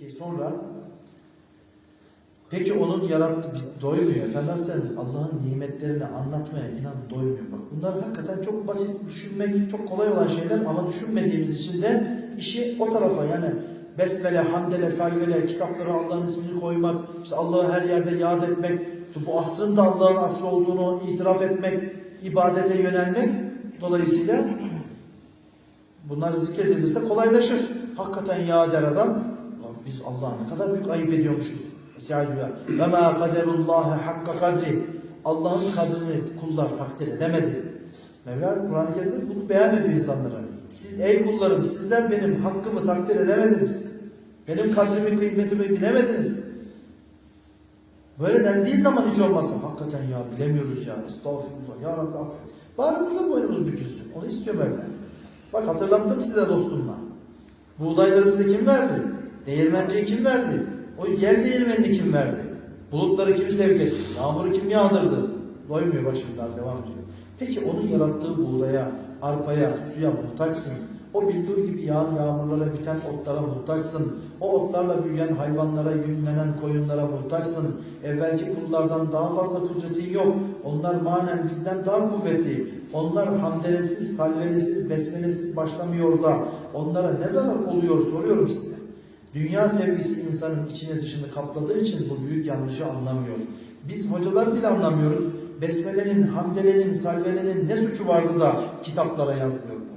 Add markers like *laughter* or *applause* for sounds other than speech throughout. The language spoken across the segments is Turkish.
Peki sonra Peki onun yarattığı bir doymuyor. Efendimiz Allah'ın nimetlerini anlatmaya inan doymuyor. Bak bunlar hakikaten çok basit düşünmek, çok kolay olan şeyler ama düşünmediğimiz için de işi o tarafa yani besmele, hamdele, salvele, kitaplara Allah'ın ismini koymak, işte Allah'ı her yerde yad etmek, bu asrın da Allah'ın asrı olduğunu itiraf etmek, ibadete yönelmek dolayısıyla bunlar zikredilirse kolaylaşır. Hakikaten ya der adam, "Lan biz Allah'a ne kadar büyük ayıp ediyormuşuz. Estağfirullah. Ve ma kaderullahi hakka kadri. Allah'ın kadrini kullar takdir edemedi. Mevla Kur'an-ı Kerim'de bunu beyan ediyor insanlara. Siz ey kullarım sizler benim hakkımı takdir edemediniz. Benim kadrimi kıymetimi bilemediniz. Böyle dendiği zaman hiç olmazsa hakikaten ya bilemiyoruz ya estağfurullah ya Rabbi affet. Bari burada boynumuz bükülsün. Onu istiyor Mevla. Bak hatırlattım size dostumla. Buğdayları size kim verdi? Değirmenciyi kim verdi? O yel değirmenini kim verdi? Bulutları kim sevk etti? Yağmuru kim yağdırdı? Doymuyor bak şimdi daha devam ediyor. Peki onun yarattığı buğdaya, arpaya, suya muhtaçsın. O bildur gibi yağan yağmurlara biten otlara muhtaçsın. O otlarla büyüyen hayvanlara, yünlenen koyunlara muhtaçsın. Evvelki kullardan daha fazla kudretin yok. Onlar manen bizden daha kuvvetli. Onlar hamdelesiz, salvelesiz, besmelesiz başlamıyor da onlara ne zarar oluyor soruyorum size. Dünya sevgisi insanın içine dışını kapladığı için bu büyük yanlışı anlamıyor. Biz hocalar bile anlamıyoruz. Besmelenin, hamdelenin, salvelenin ne suçu vardı da kitaplara yazmıyorlar.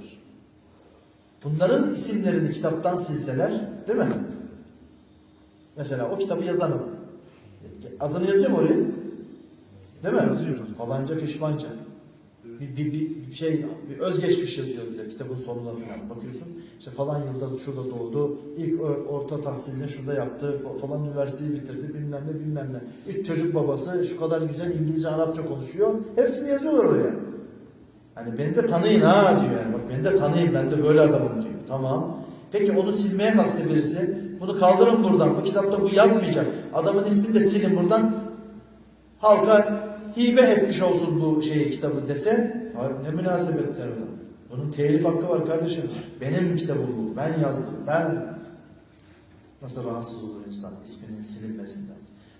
Bunların isimlerini kitaptan silseler, değil mi? Mesela o kitabı yazanım. Adını yazıyor mu oraya? Değil mi? Yazıyoruz. Falanca fişmanca. Bir, bir, bir şey, bir özgeçmiş yazıyor bile kitabın sonuna falan bakıyorsun. İşte falan yılda şurada doğdu, ilk or- orta tahsilini şurada yaptı, fa- falan üniversiteyi bitirdi, bilmem ne bilmem ne. İlk çocuk babası şu kadar güzel İngilizce, Arapça konuşuyor. Hepsini yazıyorlar oraya. Hani beni de tanıyın ha diyor yani. Bak beni de tanıyın ben de böyle adamım diyor. Tamam. Peki onu silmeye kalksa birisi bunu kaldırın buradan. Bu kitapta bu yazmayacak. Adamın ismini de silin buradan. Halka hibe etmiş olsun bu şeyi kitabı dese hayır, ne münasebet der bu. Bunun telif hakkı var kardeşim. Benim kitabım bu. Ben yazdım. Ben nasıl rahatsız olur insan isminin silinmesinden.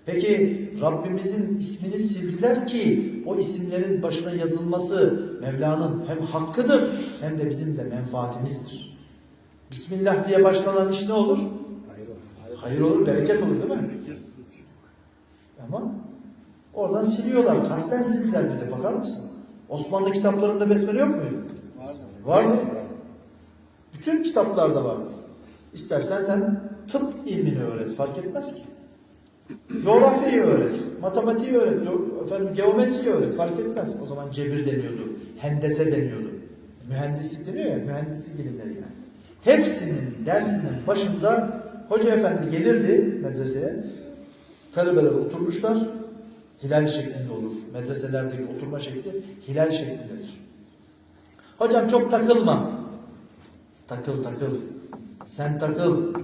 Peki Rabbimizin ismini sildiler ki o isimlerin başına yazılması Mevla'nın hem hakkıdır hem de bizim de menfaatimizdir. Bismillah diye başlanan iş ne olur? Hayır olsun. Hayır olur, bereket olur değil mi? Ama oradan siliyorlar. Kasten sildiler bir de bakar mısın? Osmanlı kitaplarında besmele yok muydu? Var mı? Bütün kitaplarda var. İstersen sen tıp ilmini öğret. Fark etmez ki. Coğrafyayı öğret. Matematiği öğret. Efendim, geometriyi öğret. Fark etmez. O zaman cebir deniyordu. Hendese deniyordu. Mühendislik deniyor ya. Mühendislik ilimleri yani. Hepsinin dersinin başında hoca efendi gelirdi medreseye. Talebeler oturmuşlar. Hilal şeklinde olur. Medreselerdeki oturma şekli hilal şeklindedir. Hocam çok takılma. Takıl takıl. Sen takıl.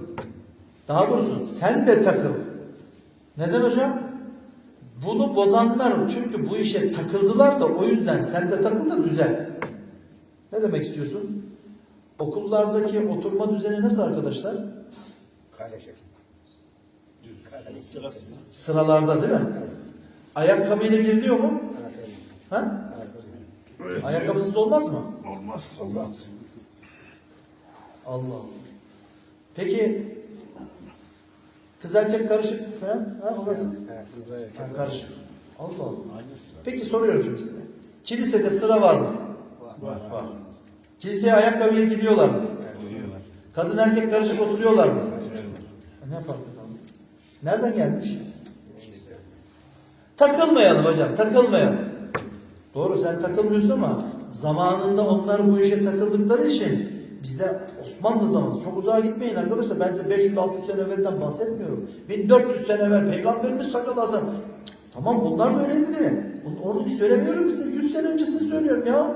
Daha doğrusu sen de takıl. Neden hocam? Bunu bozanlar çünkü bu işe takıldılar da o yüzden sen de takıl da düzel. Ne demek istiyorsun? Okullardaki oturma düzeni nasıl arkadaşlar? Kare şekli. Düz. Kare. Sırası. Sıralarda değil mi? Ayakkabıyla giriliyor mu? Ha? Ayakkabı. Ayakkabısız olmaz mı? Olmaz. Olmaz. Allah Allah. Peki kız erkek karışık falan ha o nasıl? Ha, erkek. karışık. Allah Allah. Peki soruyorum şimdi size. Kilisede sıra var mı? Var. Var. Kiliseye ayakkabıyla gidiyorlar mı? Uyuyorlar. Kadın erkek karışık oturuyorlar mı? Oturuyorlar. Ne farkı kaldı? Nereden gelmiş? Takılmayalım hocam, takılmayalım. Doğru sen takılmıyorsun ama zamanında onlar bu işe takıldıkları için bizde Osmanlı zamanı çok uzağa gitmeyin arkadaşlar. Ben size 500-600 sene evvelden bahsetmiyorum. 1400 sene evvel peygamberimiz sakal azam. Tamam onlar da öyleydi değil mi? Onu, onu söylemiyorum size. 100 sene öncesini söylüyorum ya.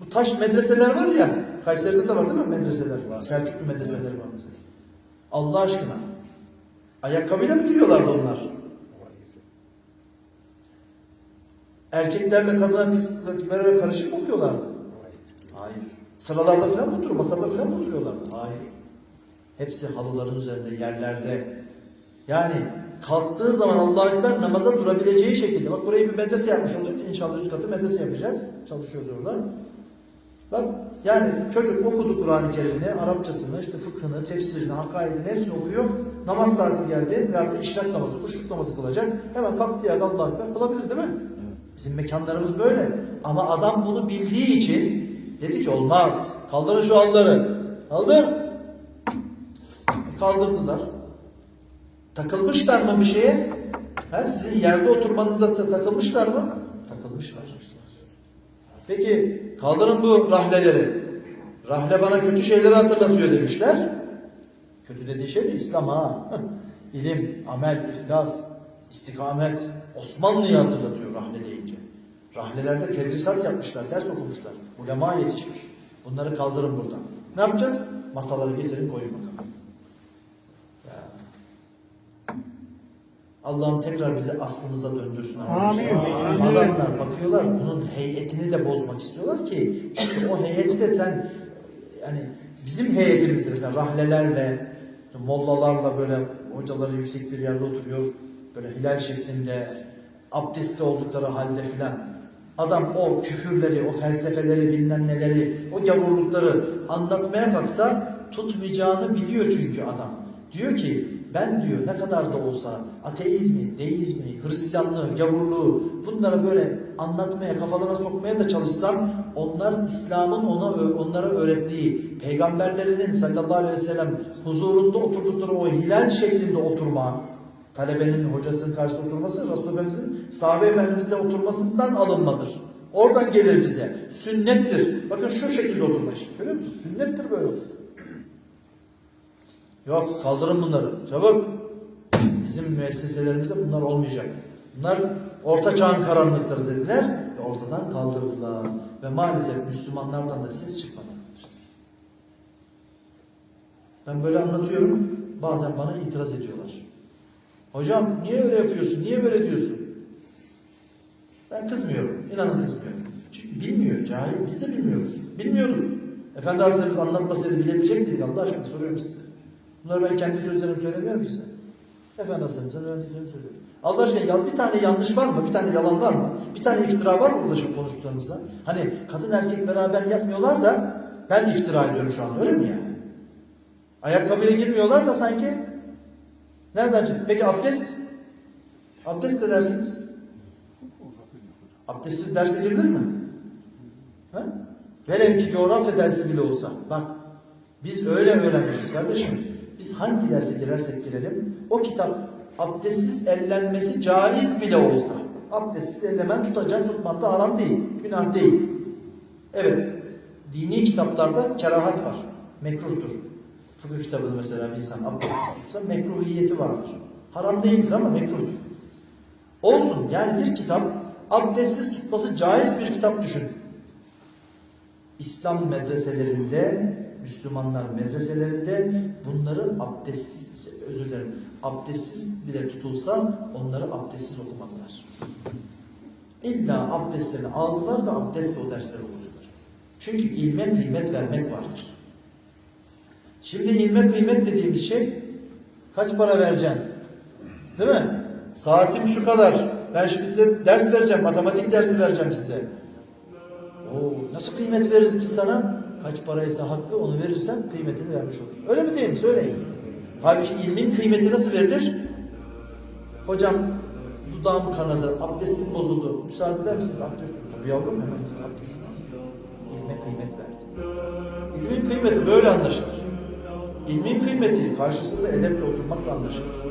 Bu taş medreseler var ya. Kayseri'de de var değil mi medreseler? Var. Selçuklu medreseleri var mesela. Allah aşkına. Ayakkabıyla mı giriyorlardı onlar? Var. Erkeklerle kadınlar biz beraber karışık mı okuyorlardı? Hayır. Sıralarda falan mı oturuyor? Masada falan mı oturuyorlardı? Hayır. Hepsi halıların üzerinde, yerlerde. Yani kalktığı zaman Allah-u Ekber namaza durabileceği şekilde. Bak burayı bir medrese yapmış olduk. İnşallah üst katı medrese yapacağız. Çalışıyoruz orada. Bak yani çocuk okudu Kur'an-ı Kerim'ini, Arapçasını, işte fıkhını, tefsirini, hakaidini hepsini okuyor. Namaz saati geldi veyahut da işrak namazı, kuşluk namazı kılacak. Hemen kalktığı yerde Allah-u Ekber kılabilir değil mi? Bizim mekanlarımız böyle. Ama adam bunu bildiği için dedi ki olmaz. Kaldırın şu halları. Kaldır. Kaldırdılar. Takılmışlar mı bir şeye? Ha, sizin yerde oturmanıza ta- takılmışlar mı? Takılmışlar. Peki kaldırın bu rahleleri. Rahle bana kötü şeyleri hatırlatıyor demişler. Kötü dediği şey de İslam ha. *laughs* İlim, amel, ihlas, istikamet. Osmanlı'yı hatırlatıyor rahle deyince. Rahlelerde tedrisat yapmışlar, ders okumuşlar. Ulema yetişmiş. Bunları kaldırın buradan. Ne yapacağız? Masaları getirin koyun bakalım. Allah'ım tekrar bizi aslımıza döndürsün. Amin. Adamlar bakıyorlar bunun heyetini de bozmak istiyorlar ki çünkü o heyette sen yani bizim heyetimizde mesela rahlelerle mollalarla böyle hocaları yüksek bir yerde oturuyor böyle hilal şeklinde abdestli oldukları halde filan adam o küfürleri, o felsefeleri bilmem neleri, o gavurlukları anlatmaya kalksa tutmayacağını biliyor çünkü adam. Diyor ki ben diyor ne kadar da olsa ateizmi, deizmi, Hristiyanlığı, gavurluğu bunları böyle anlatmaya, kafalarına sokmaya da çalışsam onlar İslam'ın ona onlara öğrettiği peygamberlerinin sallallahu aleyhi ve sellem huzurunda oturdukları o hilal şeklinde oturma, talebenin hocasının karşısında oturması Resulullah Efendimizin sahabe efendimizle oturmasından alınmadır. Oradan gelir bize. Sünnettir. Bakın şu şekilde oturma işte. Görüyor musunuz? Sünnettir böyle oturma. Yok kaldırın bunları. Çabuk. Bizim müesseselerimizde bunlar olmayacak. Bunlar orta çağın karanlıkları dediler ve ortadan kaldırdılar. Ve maalesef Müslümanlardan da ses çıkmadı. Ben böyle anlatıyorum. Bazen bana itiraz ediyorlar. Hocam niye öyle yapıyorsun? Niye böyle diyorsun? Ben kızmıyorum. İnanın kızmıyorum. Çünkü bilmiyor. Cahil. Biz de bilmiyoruz. Bilmiyorduk. Efendi Hazretlerimiz anlatmasaydı bilebilecek miydik? Allah aşkına soruyorum size. Bunları ben kendi sözlerimi söylemiyorum size. Efendi Hazretlerimizin öğrendiklerini söylüyorum. Allah aşkına bir tane yanlış var mı? Bir tane yalan var mı? Bir tane iftira var mı burada şu konuştuklarımızda? Hani kadın erkek beraber yapmıyorlar da ben iftira ediyorum şu an öyle mi yani? Ayakkabıyla girmiyorlar da sanki nereden çıktı? Peki abdest? Abdest de dersiniz. Abdestsiz derse girilir mi? Ha? Velev ki coğrafya dersi bile olsa. Bak biz öyle öğrenmişiz kardeşim. Biz hangi derse girersek girelim o kitap abdestsiz ellenmesi caiz bile olsa. Abdestsiz ellemen tutacak tutmak haram değil. Günah değil. Evet. Dini kitaplarda kerahat var. Mekruhtur. Fıkıh kitabını mesela bir insan abdestsiz tutsa mekruhiyeti vardır. Haram değildir ama mekruhtur. Olsun yani bir kitap abdestsiz tutması caiz bir kitap düşün. İslam medreselerinde, Müslümanlar medreselerinde bunları abdestsiz, özür dilerim, abdestsiz bile tutulsa onları abdestsiz okumadılar. İlla abdestlerini aldılar ve abdestle o dersleri okudular. Çünkü ilme kıymet vermek vardır. Şimdi ilme kıymet dediğimiz şey kaç para vereceksin? Değil mi? Saatim şu kadar. Ben şimdi size ders vereceğim, matematik dersi vereceğim size. Oo, nasıl kıymet veririz biz sana? Kaç paraysa hakkı onu verirsen kıymetini vermiş olursun. Öyle mi değil mi? Söyleyin. Halbuki ilmin kıymeti nasıl verilir? Hocam dudağım kanadı, abdestim bozuldu. Müsaade eder misiniz abdestim? Tabii yavrum hemen abdestim. İlme kıymet verdi. İlmin kıymeti böyle anlaşılır. İlmin kıymeti karşısında edeple oturmakla anlaşılır.